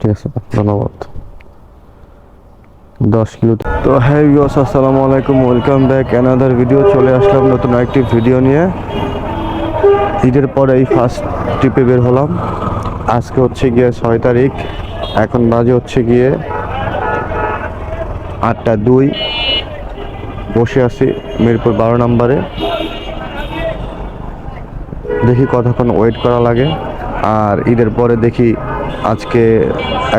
ঠিক আছে, ধন্যবাদ। দশ কিলো তো হ্যাঁ ভিউয়ার্স, আসসালামু আলাইকুম, ওয়েলকাম ব্যাক। অ্যানাদার ভিডিও চলে আসলাম, নতুন একটি ভিডিও নিয়ে। ঈদের পরে এই ফার্স্ট ট্রিপে বের হলাম। আজকে হচ্ছে গিয়ে ছয় তারিখ। এখন বাজে হচ্ছে গিয়ে আটটা দুই। বসে আছি মিরপুর বারো নম্বরে। দেখি কতক্ষণ ওয়েট করা লাগে। আর ঈদের পরে দেখি আজকে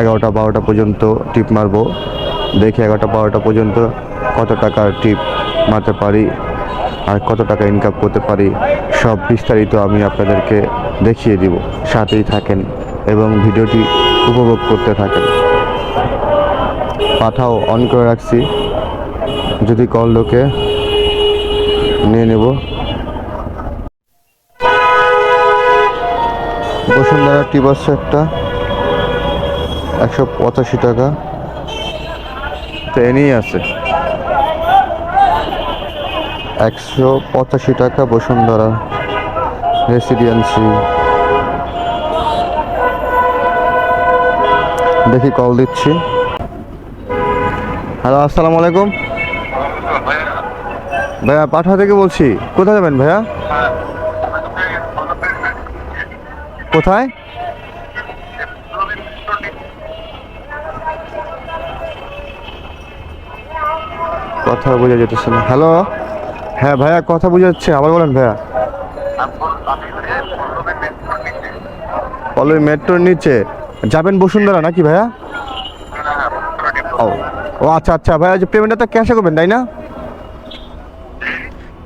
এগারোটা বারোটা পর্যন্ত টিপ মারবো। দেখি এগারোটা বারোটা পর্যন্ত কত টাকার টিপ মারতে পারি আর কত টাকা ইনকাম করতে পারি, সব বিস্তারিত আমি আপনাদেরকে দেখিয়ে দিব। সাথেই থাকেন এবং ভিডিওটি উপভোগ করতে থাকেন। পাঠাও অন করে রাখছি। যদি কল লোকে নিয়ে নেব। বসুন্ধরা টিপ আসছে একটা। একশো পঁচাশি টাকা। ট্রেনই আছে। একশো পঁচাশি টাকা বসুন্ধরা রেসিডেন্সি। দেখি কল দিচ্ছি। হ্যালো আসসালামু আলাইকুম। ভাইয়া পাঠা থেকে বলছি। কোথায় যাবেন ভাইয়া? কোথায়? কথা বোঝা যেতেছে না। হ্যালো হ্যাঁ ভাইয়া, কথা বোঝা যাচ্ছে। আবার বলেন, ভাইয়া। পল্লবী মেট্রোর নিচে। যাবেন বসুন্ধরা নাকি, ভাইয়া? ও আচ্ছা আচ্ছা ভাইয়া, যে পেমেন্টটা তো ক্যাশে করবেন, তাই না?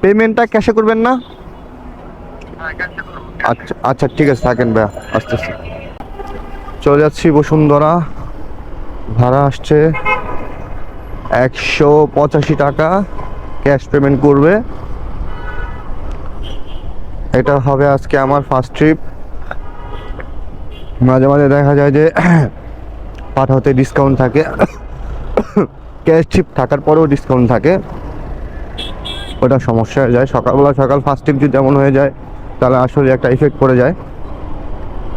পেমেন্টটা ক্যাশে করবেন না? আচ্ছা আচ্ছা ঠিক আছে, থাকেন, ভাইয়া আস্তে আস্তে চলে যাচ্ছি বসুন্ধরা। ভাড়া আসছে। একশো পঁচাশি টাকা ক্যাশ পেমেন্ট করবে। এটা হবে আজকে আমার ফার্স্ট ট্রিপ মাঝে মাঝে দেখা যায় যে পাঠাতে ডিসকাউন্ট থাকে। ক্যাশ ট্রিপ থাকার পরেও ডিসকাউন্ট থাকে। ওটা সমস্যা হয়ে যায়। সকালবেলা সকাল ফার্স্ট ট্রিপ যদি এমন হয়ে যায়, তাহলে আসলে একটা ইফেক্ট পড়ে যায়।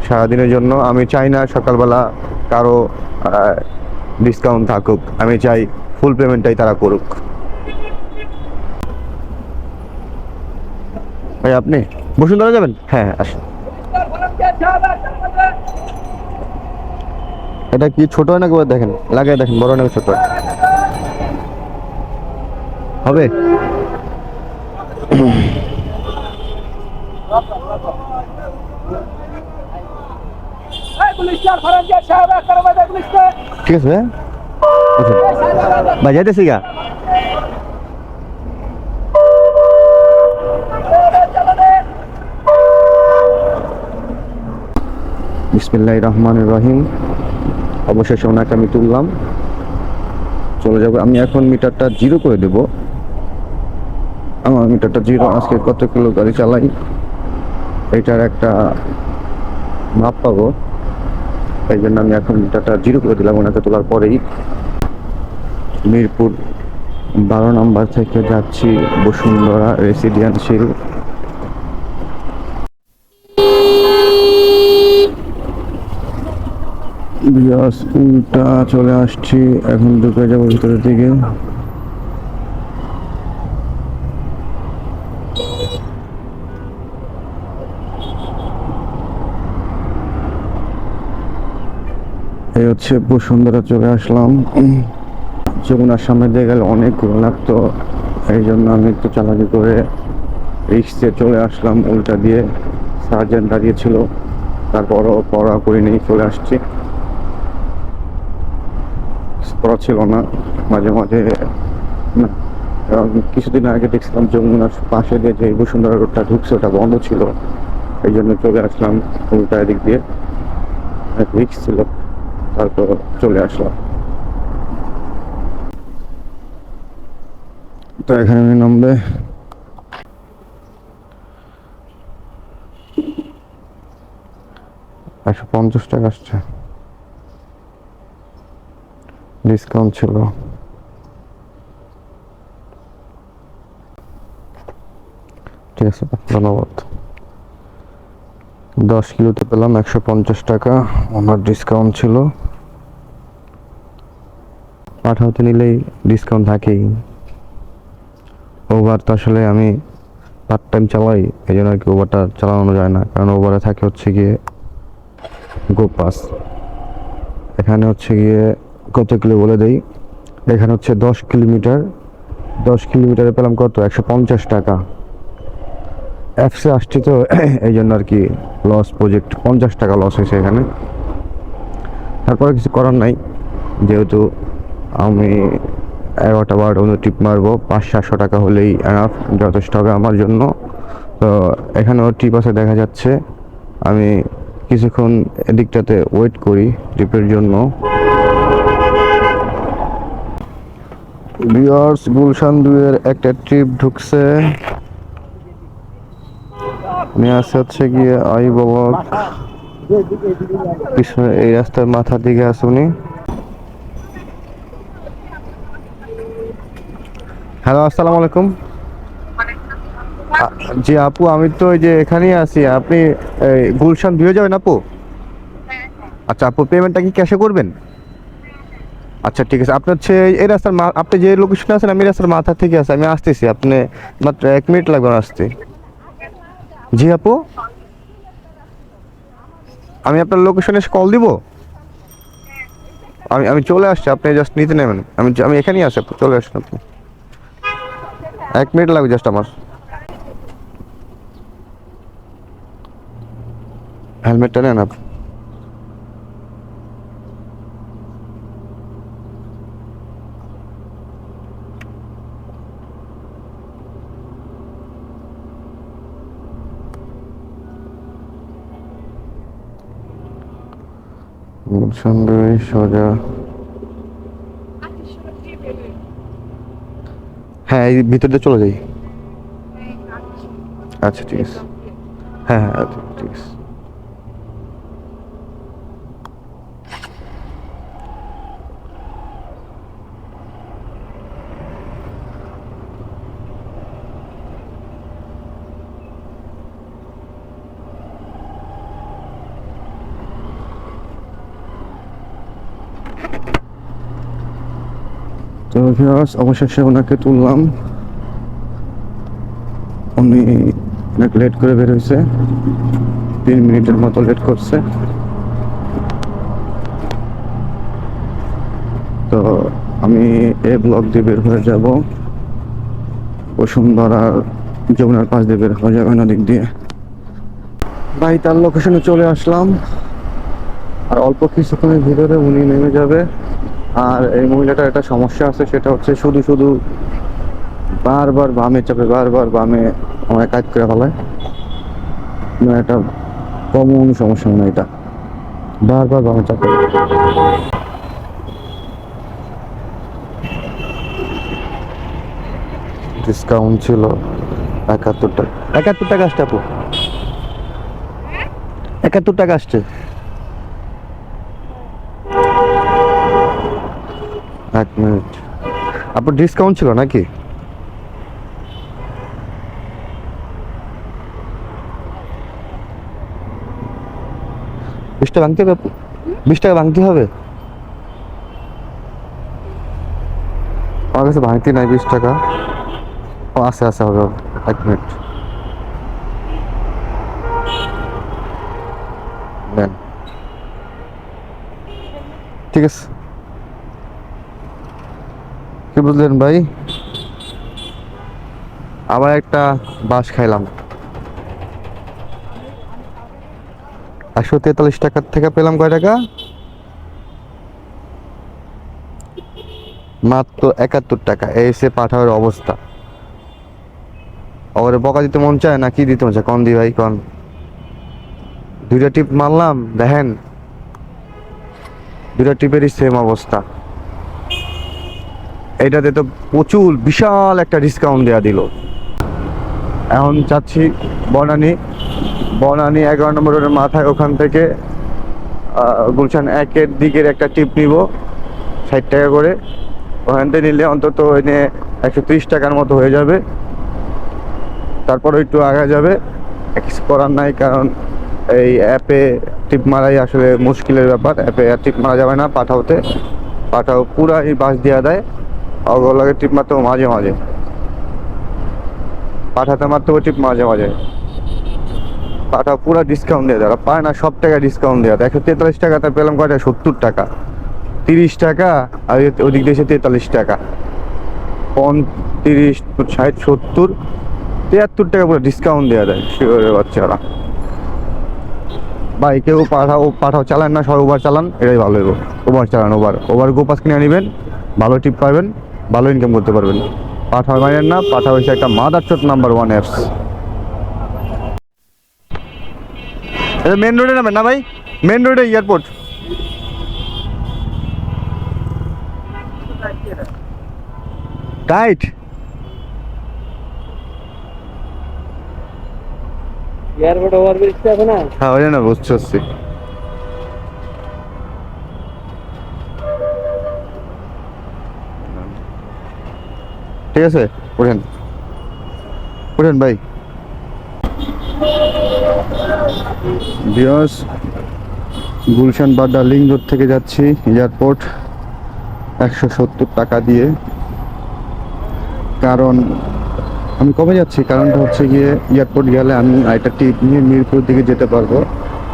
সারাদিনের জন্য আমি চাই না সকালবেলা কারও ডিসকাউন্ট থাকুক। আমি চাই ফুল পেমেন্টটাই তারা করুক। ভাই আপনি? বসুন্ধরা যাবেন? হ্যাঁ হ্যাঁ আসুন। এটা কি ছোট হয় নাকি বড় দেখেন লাগাই দেখেন বড় নাকি ছোট হবে? ঠিক আছে ভাই? যাইতেছি গা। বিসমিল্লাহ রহমান রহিম। অবশেষে ওনাকে আমি তুললাম। চলে যাব। আমি এখন মিটারটা জিরো করে দেব। আমার মিটারটা জিরো, আজকে কত কিলো গাড়ি চালাই? এটার একটা মাপ পাবো। এই জন্য আমি এখন মিটারটা জিরো করে দিলাম ওনাকে তোলার পরেই। মিরপুর বারো নম্বর থেকে যাচ্ছি বসুন্ধরা রেসিডেন্সিয়াল বিয়াস উল্টা চলে আসছি, এখন ঢুকে যাব ভিতরের দিকে। এই হচ্ছে বসুন্ধরা, চলে আসলাম। যমুনার সামনে দিয়ে গেলে অনেক লাগতো এই জন্য আমি একটু চালাকি করে রিক্সে চলে আসলাম, উল্টা দিয়ে সার্জেন্ট দাঁড়িয়েছিল তারপরও পড়া করে নিয়ে চলে আসছি। পড়া ছিল না, মাঝে মাঝে, না কিছুদিন আগে দেখছিলাম যমুনার পাশে দিয়ে যে বসুন্ধরা রোডটা ঢুকছে, ওটা বন্ধ ছিল, এই জন্য চলে আসলাম, উল্টা দিক দিয়ে। রিক্স ছিল, তারপর চলে আসলাম। তো এখানে নামবে। একশো পঞ্চাশ টাকা আসছে। ডিসকাউন্ট ছিল। ঠিক আছে, ধন্যবাদ। দশ কিলোতে পেলাম একশো পঞ্চাশ টাকা আমার ডিসকাউন্ট ছিল। পাঠাতে নিলেই ডিসকাউন্ট থাকেই। ওভার তো আসলে আমি পার্ট টাইম চালাই এই জন্য আর কি ওভারটা চালানো যায় না। কারণ ওভারে থাকে হচ্ছে গিয়ে গো পাস এখানে হচ্ছে গিয়ে কত কিলো বলে দেই? এখানে হচ্ছে দশ কিলোমিটার। দশ কিলোমিটারে পেলাম কত? একশো পঞ্চাশ টাকা। অ্যাপসে আসছি তো এই জন্য আর কি লস প্রজেক্ট পঞ্চাশ টাকা লস হয়েছে এখানে। তারপরে কিছু করার নাই। যেহেতু আমি এগারোটা বারোটা মতো টিপ মারবো। পাঁচ, সাতশো টাকা হলেই এনাফ যথেষ্ট হবে আমার জন্য। তো এখানেও টিপ আছে, দেখা যাচ্ছে। আমি কিছুক্ষণ এদিকটাতে ওয়েট করি ট্রিপের জন্য। বিয়ার্স গুলশান দুয়ের একটা ট্রিপ ঢুকছে। নিয়ে আসছে হচ্ছে গিয়ে আই বলক পিছনে এই রাস্তার মাথার দিকে আছে হ্যালো আসসালামু আলাইকুম। জি আপু আমি তো ওই যে এখানেই আছি। আপনি এই, গুলশান দিয়ে যাবেন আপু? আচ্ছা আপু পেমেন্টটা কি ক্যাশে করবেন? আচ্ছা ঠিক আছে। আপনি হচ্ছে এই রাস্তার আপনি যে লোকেশনে আছেন আমি এই রাস্তার মাথা থেকে আছি আমি আসতেছি। আপনি মাত্র এক মিনিট লাগবে আসতে। জি আপু? আমি আপনার লোকেশনে কল দিব? আমি আমি চলে আসছি আপনি জাস্ট নিতে নেবেন। আমি আমি এখানেই আছি আপু চলে আসুন আপনি। এক মিনিট লাগবে জাস্ট আমার। হেলমেটটা নেন আপনি। সুন্দর সোজা। হ্যাঁ এই ভিতর দিয়ে চলে যাই। আচ্ছা ঠিক আছে। হ্যাঁ হ্যাঁ আচ্ছা, ঠিক আছে। তো ভিউয়ার্স অবশেষে ওনাকে তুললাম। উনি অনেক লেট করে বের হয়েছে তিন মিনিটের মতো লেট করছে। তো আমি এ ব্লক দিয়ে বের হয়ে যাব। বসুন্ধরা যমুনার পাশ দিয়ে বের হয়ে যাবে দিক দিয়ে। ভাই, তার লোকেশনে চলে আসলাম। আর অল্প কিছুক্ষণের ভিতরে উনি নেমে যাবে। আর এই মহিলাটার একটা সমস্যা আছে, সেটা হচ্ছে শুধু শুধু বারবার বামে চাপে, বারবার বামে আমার কাজ করে ফেলায়। না এটা কমন সমস্যা না এটা। বারবার বামে চাপে। ডিসকাউন্ট ছিল একাত্তর টাকা। একাত্তর টাকা আসছে আপু। একাত্তর টাকা আসছে। এক মিনিট। আপনার ডিসকাউন্ট ছিল নাকি? বিশ টাকা ভাঙতে হবে বিশ টাকা ভাঙতে হবে? আমার কাছে ভাঙতি নাই বিশ টাকা। ও, আছে আছে, হবে। এক মিনিট। ঠিক আছে। কি বুঝলেন ভাই? আবার একটা বাস খাইলাম। একশো তেতাল্লিশ টাকার থেকে পেলাম কয় টাকা? মাত্র একাত্তর টাকা। এই সে পাঠাওয়ার অবস্থা। ওরে বকা দিতে মন চায় না, কি দিতে মন চায়? কন দি ভাই, কন। দুইটা টিপ মারলাম, দেখেন। দুইটা টিপেরই সেম অবস্থা। এইটাতে তো প্রচুর, বিশাল একটা ডিসকাউন্ট দেওয়া দিল। এখন চাচ্ছি বনানি। বনানি এগারো নম্বর রোডের মাথায় ওখান থেকে গুলশান একের দিকের একটা টিপ নিব, ষাট টাকা করে। ওখান থেকে নিলে অন্তত এনে একশো তিরিশ টাকার মতো হয়ে যাবে। তারপর একটু আগে যাবে। কিছু করার নাই, কারণ এই অ্যাপে টিপ মারাই আসলে মুশকিলের ব্যাপার। অ্যাপে টিপ মারা যাবে না পাঠাওতে। পাঠাও পুরা এই বাস দেওয়া দেয়। ওগুলোকে টিপ মারতে মাঝে মাঝে পাঠাতে মারতে টিপ মাঝে মাঝে পাঠাও পুরা ডিসকাউন্ট দিয়ে দেয় পায় না সব টাকা ডিসকাউন্ট দেওয়া একশো তেতাল্লিশ টাকা তার পেলাম কয়টা সত্তর টাকা তিরিশ টাকা আর ওদিক দিয়ে এসে তেতাল্লিশ টাকা পঁয়ত্রিশ ষাট সত্তর তিয়াত্তর টাকা পুরো ডিসকাউন্ট দেওয়া যায় শিওরের বাচ্চারা ভাই পাঠাও পাঠাও চালান না সবাই ওভার চালান এটাই ভালো ওভার চালান ওভার ওভার গোপাস কিনে নেবেন ভালো টিপ পাবেন। ভালো ইনকাম করতে পারবেন। পাঠাও মানেন না পাঠা হয়েছে একটা মাদার চোট নাম্বার ওয়ান অ্যাপস এটা মেন রোডে নামেন না ভাই? মেন রোডে এয়ারপোর্ট টাইট এয়ারপোর্ট ওভারব্রিজটা আছে না? হ্যাঁ ওই না বুঝতে পারছি। ঠিক আছে? ওঠেন। ওঠেন ভাই। বিয়স গুলশান বাড্ডা লিং রোড থেকে যাচ্ছি, এয়ারপোর্ট, একশো সত্তর টাকা দিয়ে। কারণ, আমি কবে যাচ্ছি? কারণটা হচ্ছে গিয়ে এয়ারপোর্ট গেলে আমি আরেকটা টিপ নিয়ে মিরপুর দিকে যেতে পারব।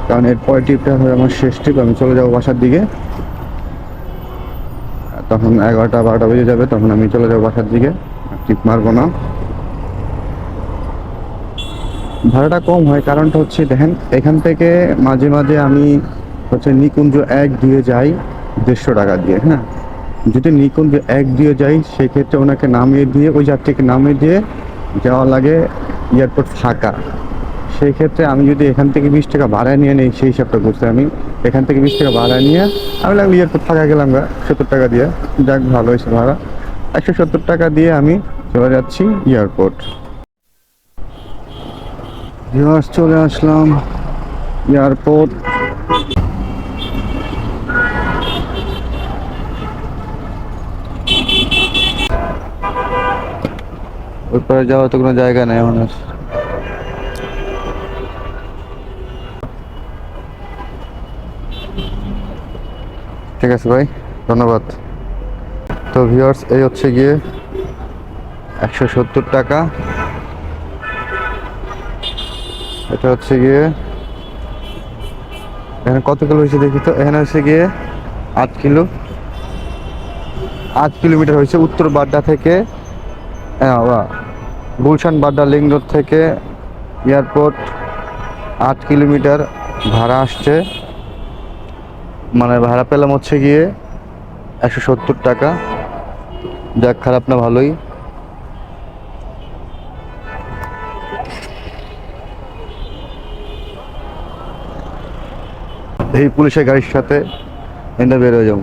কারণ এরপরে টিপটা হয়ে আমার শেষ ট্রিপ আমি চলে যাব বাসার দিকে। তখন এগারোটা, বারোটা বেজে যাবে, তখন আমি চলে যাব বাসার দিকে। টিপ মারবো না। ভাড়াটা কম হয়, কারণটা হচ্ছে দেখেন, এখান থেকে মাঝে মাঝে আমি হচ্ছে নিকুঞ্জ এক দিয়ে যাই দেড়শো টাকা দিয়ে হ্যাঁ? যদি নিকুঞ্জ এক দিয়ে যাই, সেক্ষেত্রে ওনাকে নামিয়ে দিয়ে, ওই যাত্রীকে নামিয়ে দিয়ে যাওয়া লাগে এয়ারপোর্ট ফাঁকা। সেই ক্ষেত্রে আমি যদি এখান থেকে বিশ টাকা ভাড়া নিয়ে নিই সেই হিসাবটা করছি আমি এখান থেকে বিশ টাকা ভাড়া নিয়ে আমি লাগল এয়ারপোর্ট ফাঁকা গেলাম গা সত্তর টাকা দিয়ে। যাক ভালো হয়েছে ভাড়া। একশো সত্তর টাকা দিয়ে আমি চলে যাচ্ছি এয়ারপোর্ট। চলে আসলাম এয়ারপোর্ট। ওই পারে যাওয়ার তো কোনো জায়গা নেই এখন আর। ঠিক আছে ভাই, ধন্যবাদ। তো ভিউয়ার্স এই হচ্ছে গিয়ে একশো সত্তর টাকা। এটা হচ্ছে গিয়ে, এখানে কত কিলো হয়েছে দেখি তো? এখানে হচ্ছে গিয়ে আট কিলো। আট কিলোমিটার হয়েছে উত্তর বাড্ডা থেকে গুলশান বাড্ডা লিং রোড থেকে এয়ারপোর্ট। আট কিলোমিটার ভাড়া আসছে। মানে ভাড়া পেলাম হচ্ছে গিয়ে একশো সত্তর টাকা। যাক, খারাপ না, ভালোই। এই পুলিশের গাড়ির সাথে এনে বের হয়ে যাব।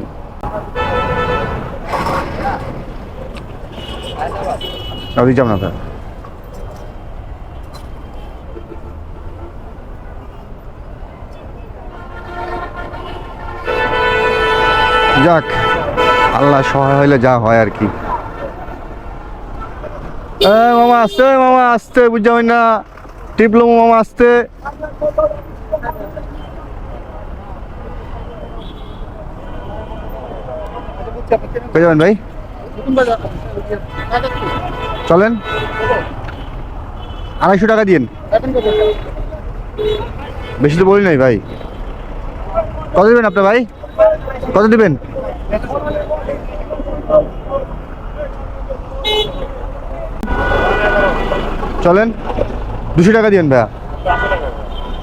আমি যাব না যাক, আল্লাহ সহায় হইলে যা হয় আর কি। মামা আসতে মামা আসতে হয় না। টিপলো মামা আসতে যাবেন ভাই? চলেন। আড়াইশো টাকা দিন বেশি তো বলি নাই ভাই। কত দেবেন আপনার ভাই? কত দিবেন? চলেন। দুশো টাকা দিন ভাইয়া।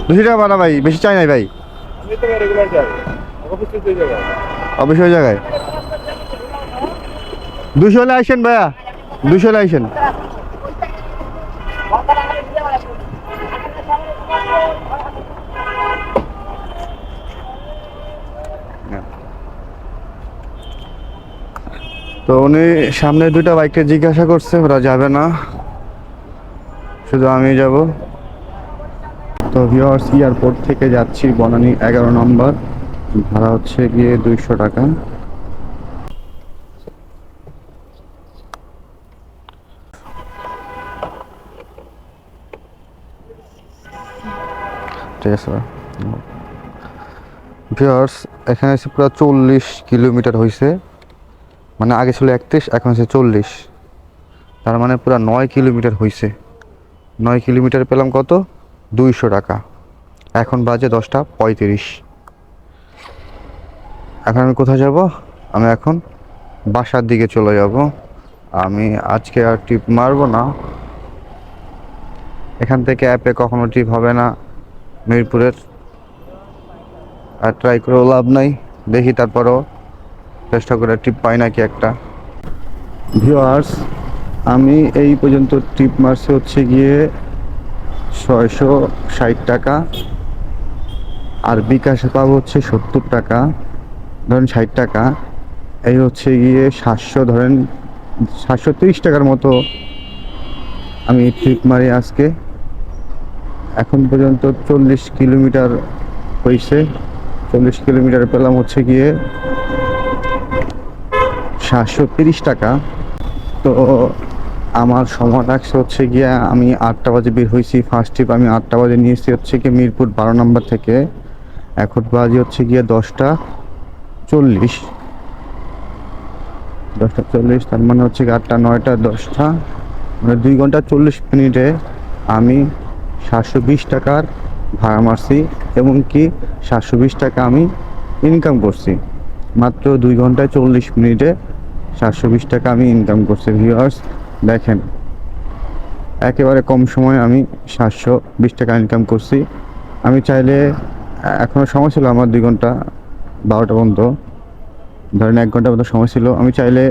দুশো টাকা বাড়া ভাই, বেশি চাই নাই ভাই। অবশ্যই ওই জায়গায় দুশো হলে আসেন ভাইয়া, দুশো হলে আসেন তো উনি সামনে দুটা বাইককে জিজ্ঞাসা করছে, ওরা যাবে না। শুধু আমি যাব। তো ভিওর্স এয়ারপোর্ট থেকে যাচ্ছি বনানী এগারো নম্বর। ভাড়া হচ্ছে গিয়ে দুইশো টাকা। ঠিক আছে ভিওর্স এখানে পুরো চল্লিশ কিলোমিটার হয়েছে মানে আগে ছিল একত্রিশ, এখন আছে চল্লিশ। তার মানে পুরো নয় কিলোমিটার হয়েছে নয় কিলোমিটার পেলাম কত? দুইশো টাকা। এখন বাজে দশটা পঁয়ত্রিশ। এখন আমি কোথায় যাব? আমি এখন বাসার দিকে চলে যাব। আমি আজকে আর টিপ মারবো না। এখান থেকে অ্যাপে কখনো টিপ হবে না। মিরপুরের। আর ট্রাই করেও লাভ নাই। দেখি তারপরও। চেষ্টা করে টিপ পাই নাকি একটা। ভিওয়ার্স আমি এই পর্যন্ত টিপ মারছি হচ্ছে গিয়ে ছয়শো ষাট টাকা। আর বিকাশে পাবো হচ্ছে সত্তর টাকা, ধরেন ষাট টাকা। এই হচ্ছে গিয়ে সাতশো, ধরেন সাতশো তিরিশ টাকার মতো আমি ট্রিপ মারি আজকে। এখন পর্যন্ত চল্লিশ কিলোমিটার হয়েছে চল্লিশ কিলোমিটার পেলাম হচ্ছে গিয়ে সাতশো তিরিশ টাকা। তো আমার সময় লাগছে হচ্ছে গিয়ে আমি আটটা বাজে বের হয়েছি। ফার্স্ট ট্রিপ আমি আটটা বাজে নিয়েছি হচ্ছে গিয়ে মিরপুর বারো নম্বর থেকে। এখন বাজে হচ্ছে গিয়ে দশটা চল্লিশ। দশটা চল্লিশ, তার মানে হচ্ছে গিয়ে আটটা, নয়টা, দশটা মানে দুই ঘণ্টা চল্লিশ মিনিটে আমি সাতশো বিশ টাকার ভাড়া মারছি এবং কি সাতশো বিশ টাকা আমি ইনকাম করছি। মাত্র দুই ঘন্টায় চল্লিশ মিনিটে সাতশো বিশ টাকা আমি ইনকাম করছি ভিউয়ার্স দেখেন, একেবারে কম সময়ে আমি সাতশো বিশ টাকা ইনকাম করছি। আমি চাইলে এখনও সময় ছিল আমার দুই ঘণ্টা, বারোটা পর্যন্ত। ধরেন এক ঘণ্টা মতো সময় ছিল, আমি চাইলে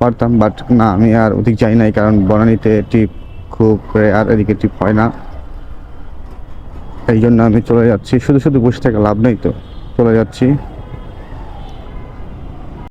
পারতাম বাট না, আমি আর ওদিক যাই নাই, কারণ বনানীতে টিপ খুব আর এদিকে টিপ হয় না। এই জন্য আমি চলে যাচ্ছি, শুধু শুধু বসে থেকে লাভ নেই তো, চলে যাচ্ছি।